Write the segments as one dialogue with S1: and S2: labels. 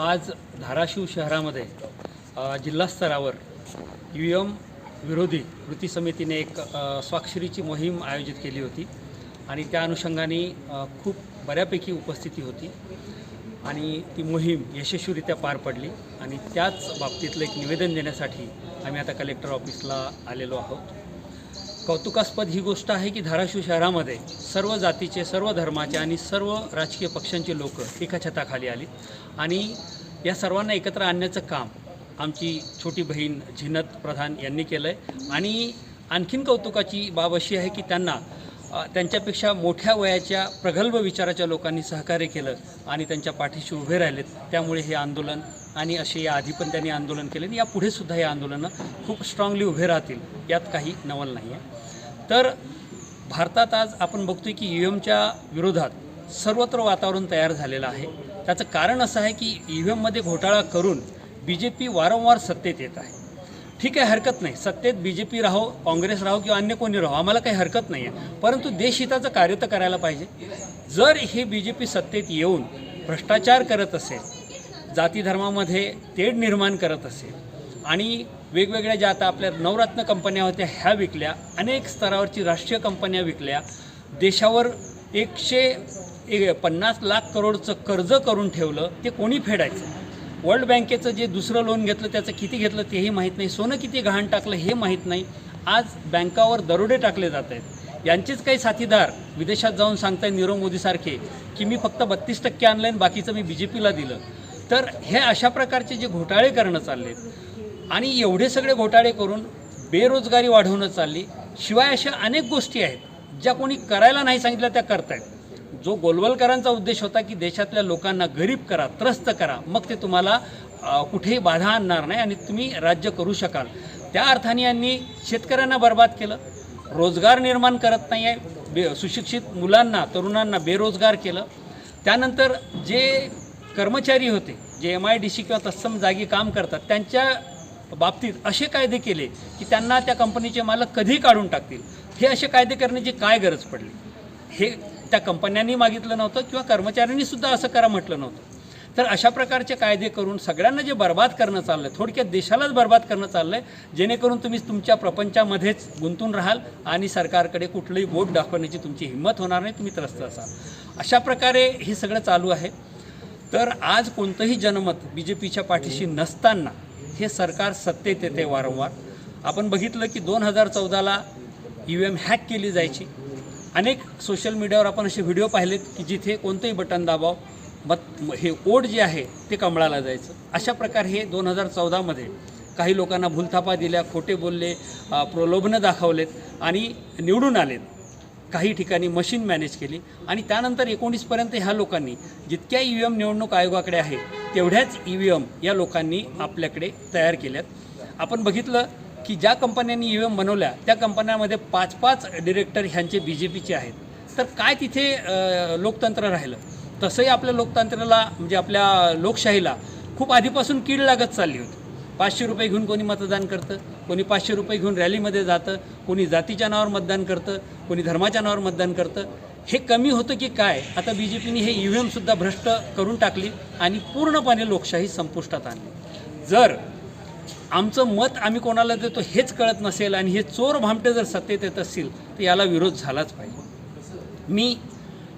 S1: आज धाराशिव शहरामध्ये जिल्हास्तरावर यू एम विरोधी कृती समितीने एक स्वाक्षरीची मोहीम आयोजित केली होती. आणि त्या अनुषंगाने खूप बऱ्यापैकी उपस्थिती होती. आणि ती मोहीम यशस्वीरित्या पार पडली. आणि त्याच बाबतीतलं एक निवेदन देण्यासाठी आम्ही आता कलेक्टर ऑफिसला आलेलो आहोत. कौतुकास्पद ही गोष्ट आहे की धाराशिव शहरामध्ये सर्व जातीचे सर्व धर्माचे आणि सर्व राजकीय पक्षांचे लोक एका छताखाली आली. आणि या सर्वांना एकत्र आणण्याचं काम आमची छोटी बहीण झिनत प्रधान यांनी केलं आहे आणि आणखीन कौतुकाची बाब अशी आहे की त्यांना त्यांच्यापेक्षा मोठ्या वयाच्या प्रगल्भ विचाराच्या लोकांनी सहकार्य केलं आणि त्यांच्या पाठीशी उभे राहिलेत. त्यामुळे हे आंदोलन आणि असे या आधी पण त्यांनी आंदोलन केले आणि यापुढे सुद्धा हे आंदोलनं खूप स्ट्रॉंगली उभे राहतील. यात काही नवल नाही आहे तर भारतात आज आपण बघतोय की ई एमच्या विरोधात सर्वत्र वातावरण तयार झालेलं आहे. त्याचं कारण असं आहे की ई व्ही एममध्ये घोटाळा करून बी जे पी वारंवार सत्तेत येत आहे. ठीक आहे हरकत नाही. सत्तेत बी जे पी राहो काँग्रेस राहो किंवा अन्य कोणी राहो आम्हाला काही हरकत नाही आहे परंतु देशहिताचं कार्य तर करायला पाहिजे. जर हे बी जे पी सत्तेत येऊन भ्रष्टाचार करत असेल जाती धर्मामध्ये तेढ निर्माण करत असेल आणि वेगवेगळ्या ज्या आता आपल्या नवरत्न कंपन्या होत्या ह्या विकल्या अनेक स्तरावरची राष्ट्रीय कंपन्या विकल्या देशावर एकशे एक पन्नास लाख करोडचं कर्ज करून ठेवलं ते कोणी फेडायचं? वर्ल्ड बँकेचं जे दुसरं लोन घेतलं त्याचं किती घेतलं तेही माहीत नाही. सोनं किती गहाण टाकलं हे माहीत नाही. आज बँकावर दरोडे टाकले जात आहेत. यांचेच काही साथीदार विदेशात जाऊन सांगताय नीरव मोदीसारखे की मी फक्त बत्तीस टक्के आणलं आणि बाकीचं मी बी जे पीला दिलं. तर हे अशा प्रकारचे जे घोटाळे करणं चालले आणि एवढे सगळे घोटाळे करून बेरोजगारी वाढवणं चालली शिवाय अशा अनेक गोष्टी आहेत. ज्या कोणी करायला नाही सांगितलं त्या करतायत. जो गोलवलकरांचा उद्देश होता की देशातल्या लोकांना गरीब करा त्रस्त करा मग ते तुम्हाला कुठेही बाधा आणणार नाही आणि तुम्ही राज्य करू शकाल. त्या अर्थाने यांनी शेतकऱ्यांना बर्बाद केलं रोजगार निर्माण करत नाही आहे बे सुशिक्षित मुलांना तरुणांना बेरोजगार केलं. त्यानंतर जे कर्मचारी होते जे एम आय डी सी किंवा तत्सम जागी काम करतात त्यांच्या बाबतीत असे कायदे केले की त्यांना त्या कंपनीचे मालक कधी काढून टाकतील. हे असे कायदे करण्याची काय गरज पडली? हे त्या कंपन्यांनी मागितलं नव्हतं किंवा कर्मचाऱ्यांनी सुद्धा असं करा म्हटलं नव्हतं. तर अशा प्रकारचे कायदे करून सगळ्यांना जे बर्बाद करणं चाललं आहे थोडक्यात देशालाच बर्बाद करणं चाललं आहे जेणेकरून तुम्ही तुमच्या प्रपंचामध्येच गुंतून राहाल आणि सरकारकडे कुठलंही बोट दाखवण्याची तुमची हिंमत होणार नाही तुम्ही त्रस्त असाल. अशा प्रकारे हे सगळं चालू आहे. तर आज कोणतंही जनमत बी जे पीच्या पाठीशी नसताना हे सरकार सत्तेत येते वारंवार. आपण बघितलं की दोन हजार चौदाला ई व्ही एम हॅक केली जायची. अनेक सोशल मीडियावर आपण असे व्हिडिओ पाहिलेत की जिथे कोणतंही बटन दाबाव मत हे ओढ जे आहे ते कमळाला जायचं. अशा प्रकारे हे दोन हजार चौदामध्ये काही लोकांना भूलथापा दिल्या खोटे बोलले प्रलोभनं दाखवलेत आणि निवडून आलेत. काही ठिकाणी मशीन मॅनेज केली आणि त्यानंतर एकोणीसपर्यंत ह्या लोकांनी जितक्या ई व्ही एम निवडणूक आयोगाकडे आहे तेवढ्याच ई व्ही एम या लोकांनी आपल्याकडे तयार केल्यात. आपण बघितलं की ज्या कंपन्यांनी ई व्ही एम बनवल्या त्या कंपन्यांमध्ये पाच पाच डिरेक्टर ह्यांचे बी जे पीचे आहेत. तर काय तिथे लोकतंत्र राहिलं? तसंही आपल्या लोकतंत्राला म्हणजे आपल्या लोकशाहीला खूप आधीपासून कीड लागत चालली होती. पाचशे रुपये घेऊन कोणी मतदान करतं कोणी पाचशे रुपये घेऊन रॅलीमध्ये जातं कोणी जातीच्या नावावर मतदान करतं कोणी धर्माच्या नावावर मतदान करतं. हे कमी होतं की काय? आता बी जे पीने हे ई व्ही एमसुद्धा भ्रष्ट करून टाकली आणि पूर्णपणे लोकशाही संपुष्टात आणली. जर आमचं मत आम्ही कोणाला देतो हेच कळत नसेल आणि हे चोर भामटे जर सत्तेत येत असतील तर याला विरोध झालाच पाहिजे. मी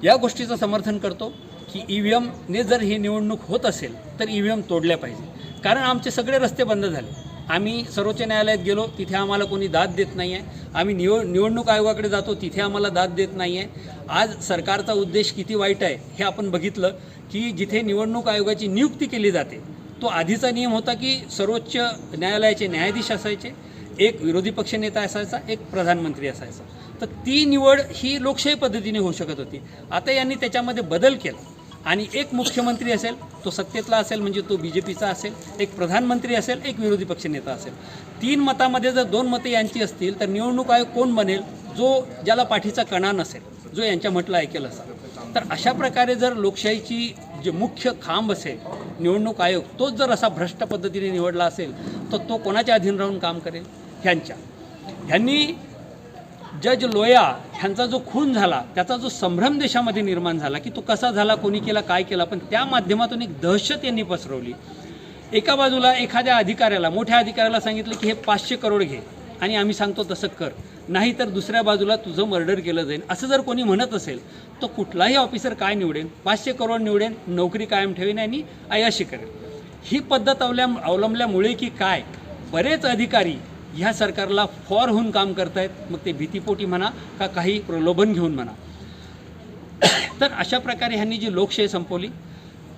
S1: या गोष्टीचं समर्थन करतो की ई व्ही एमने जर ही निवडणूक होत असेल तर ई व्ही एम तोडल्या पाहिजे. कारण आमचे सगळे रस्ते बंद झाले. आम्ही सर्वोच्च न्यायालयात गेलो तिथे आम्हाला कोणी दाद देत नाही आहे आम्ही निवड निवडणूक आयोगाकडे जातो तिथे आम्हाला दाद देत नाही आहे आज सरकारचा उद्देश किती वाईट आहे हे आपण बघितलं की जिथे निवडणूक आयोगाची नियुक्ती केली जाते तो आधीचा नियम होता की सर्वोच्च न्यायालयाचे न्यायाधीश असायचे एक विरोधी पक्षनेता असायचा एक प्रधानमंत्री असायचा. तर ती निवड ही लोकशाही पद्धतीने होऊ शकत होती. आता यांनी त्याच्यामध्ये बदल केला. आणि एक मुख्यमंत्री असेल तो सत्तेतला असेल म्हणजे तो बी जे पीचा असेल एक प्रधानमंत्री असेल एक विरोधी पक्षनेता असेल. तीन मतामध्ये जर दोन मते यांची असतील तर निवडणूक आयोग कोण बनेल जो ज्याला पाठीचा कणा नसेल जो यांच्या म्हटलं ऐकेल असा. तर अशा प्रकारे जर लोकशाहीची जे मुख्य खांब असेल निवडणूक आयोग तोच जर असा भ्रष्ट पद्धतीने निवडला असेल तर तो कोणाच्या अधीन राहून काम करेल? ह्यांच्या. ह्यांनी जज लोया ह्यांचा जो खून झाला त्याचा जो संभ्रम देशामध्ये निर्माण झाला की तो कसा झाला कोणी केला काय केला पण त्या माध्यमातून एक दहशत यांनी पसरवली. एका बाजूला एखाद्या अधिकाऱ्याला मोठ्या अधिकाऱ्याला सांगितलं की हे पाचशे करोड घे आणि आम्ही सांगतो तसं कर. नाही तर दुसऱ्या बाजूला तुझं मर्डर केलं जाईल. असं जर कोणी म्हणत असेल तर कुठलाही ऑफिसर काय निवडेन? पाचशे करोड निवडेन नोकरी कायम ठेवेन आणि अयाशी करेन. ही पद्धत अवल्या अवलंबल्यामुळे की काय? बरेच अधिकारी ह्या सरकारला फॉर होऊन काम करतायत. मग ते भीतीपोटी म्हणा का काही प्रलोभन घेऊन म्हणा. तर अशा प्रकारे ह्यांनी जी लोकशाही संपवली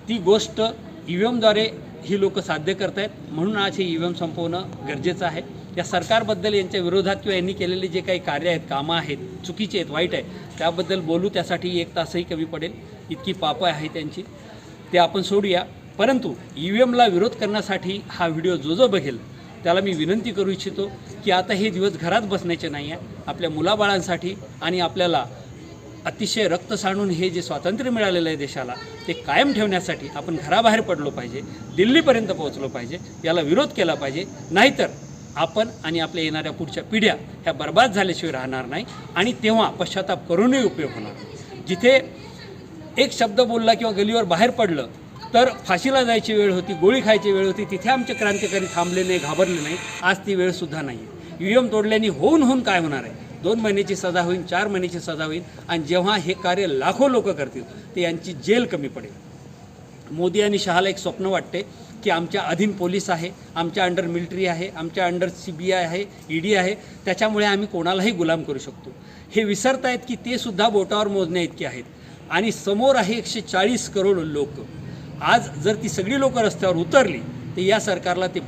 S1: ती गोष्ट ई व्ही एमद्वारे ही लोक साध्य करतायत. म्हणून आज हे ई व्ही एम संपवणं गरजेचं आहे. या सरकारबद्दल यांच्या विरोधात किंवा यांनी केलेले जे काही कार्य आहेत कामं आहेत चुकीचे आहेत वाईट आहे त्याबद्दल बोलू त्यासाठी एक तासही कमी पडेल. इतकी पापं आहे त्यांची. ते आपण सोडूया. परंतु ई व्ही एमला विरोध करण्यासाठी हा व्हिडिओ जो जो बघेल त्याला मी विनंती करू इच्छितो की आता हे दिवस घरात बसण्याचे नाही आहे. आपल्या मुलाबाळांसाठी आणि आपल्याला अतिशय रक्त सांडून हे जे स्वातंत्र्य मिळालेलं आहे देशाला ते कायम ठेवण्यासाठी आपण घराबाहेर पडलो पाहिजे दिल्लीपर्यंत पोहोचलो पाहिजे याला विरोध केला पाहिजे. नाहीतर आपण आणि आपल्या येणाऱ्या पुढच्या पिढ्या ह्या बर्बाद झाल्याशिवाय राहणार नाही आणि तेव्हा पश्चाताप करूनही उपयोग होणार जिथे एक शब्द बोलला किंवा गलीवर बाहेर पडलं तर फाशीला जायची वेळ होती गोळी खायची वेळ होती तिथे आमचे क्रांतिकारी थांबले नाही घाबरले नाही. आज ती वेळसुद्धा नाही आहे यू एम तोडल्याने होऊन होऊन काय होणार आहे? दोन महिन्याची सजा होईल चार महिन्याची सजा होईल आणि जेव्हा हे कार्य लाखो लोक करतील ते यांची जेल कमी पडेल. मोदी आणि शहाला एक स्वप्न वाटते की आमच्या अधीन पोलीस आहे आमच्या अंडर मिलिटरी आहे आमच्या अंडर सी बी आय आहे ई डी आहे त्याच्यामुळे आम्ही कोणालाही गुलाम करू शकतो. हे विसरतायत की ते सुद्धा बोटावर मोजण्या इतके आहेत. आणि समोर आहे एकशे चाळीस करोड लोक. आज जर ती सगळी लोक रस्त्यावर उतरली तर या सरकारला ते